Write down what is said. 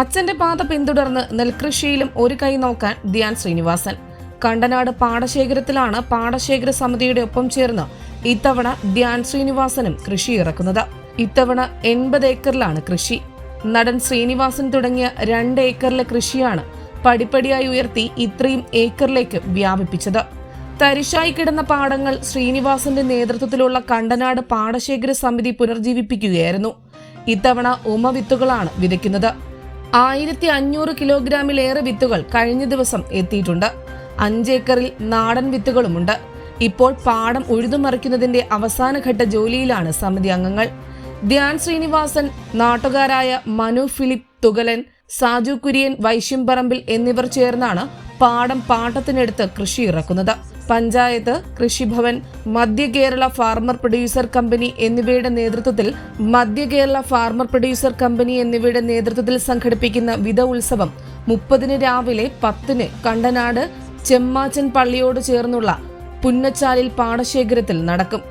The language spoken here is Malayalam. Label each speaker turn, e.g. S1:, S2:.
S1: അച്ഛന്റെ പാത പിന്തുടർന്ന് നെൽകൃഷിയിലും ഒരു കൈ നോക്കാൻ ധ്യാൻ ശ്രീനിവാസൻ. കണ്ടനാട് പാടശേഖരത്തിലാണ് പാടശേഖര സമിതിയുടെ ഒപ്പം ചേർന്ന് ഇത്തവണ ധ്യാൻ ശ്രീനിവാസനും കൃഷി ഇറക്കുന്നത്. ഇത്തവണ എൺപത് ഏക്കറിലാണ് കൃഷി. നടൻ ശ്രീനിവാസൻ തുടങ്ങിയ രണ്ട് ഏക്കറിലെ കൃഷിയാണ് പടിപ്പടിയായി ഉയർത്തി ഇത്രയും ഏക്കറിലേക്ക് വ്യാപിപ്പിച്ചത്. തരിശായി കിടന്ന പാടങ്ങൾ ശ്രീനിവാസന്റെ നേതൃത്വത്തിലുള്ള കണ്ടനാട് പാടശേഖര സമിതി പുനർജീവിപ്പിക്കുകയായിരുന്നു. ഇത്തവണ ഉമവിത്തുകളാണ് വിതയ്ക്കുന്നത്. ആയിരത്തി അഞ്ഞൂറ് കിലോഗ്രാമിലേറെ വിത്തുകൾ കഴിഞ്ഞ ദിവസം എത്തിയിട്ടുണ്ട്. അഞ്ചേക്കറിൽ നാടൻ വിത്തുകളുമുണ്ട്. ഇപ്പോൾ പാടം ഉഴുതുമറിക്കുന്നതിന്റെ അവസാനഘട്ട ജോലിയിലാണ് സമിതി അംഗങ്ങൾ. ധ്യാൻ ശ്രീനിവാസൻ നാട്ടുകാരായ മനു ഫിലിപ്പ് തുകലൻ സാജു കുര്യൻ വൈശ്യംപറമ്പിൽ എന്നിവർ ചേർന്നാണ് പാടം പാട്ടത്തിനെടുത്ത് കൃഷി ഇറക്കുന്നത് പഞ്ചായത്ത് കൃഷിഭവൻ മധ്യ കേരള ഫാർമർ പ്രൊഡ്യൂസർ കമ്പനി എന്നിവയുടെ നേതൃത്വത്തിൽ മധ്യ കേരള ഫാർമർ പ്രൊഡ്യൂസർ കമ്പനി എന്നിവയുടെ നേതൃത്വത്തിൽ സംഘടിപ്പിക്കുന്ന വിധ ഉത്സവം മുപ്പതിന് രാവിലെ പത്തിന് കണ്ടനാട് ചെമ്മാച്ചൻ പള്ളിയോട് ചേർന്നുള്ള പുന്നച്ചാലിൽ പാടശേഖരത്തിൽ നടക്കും.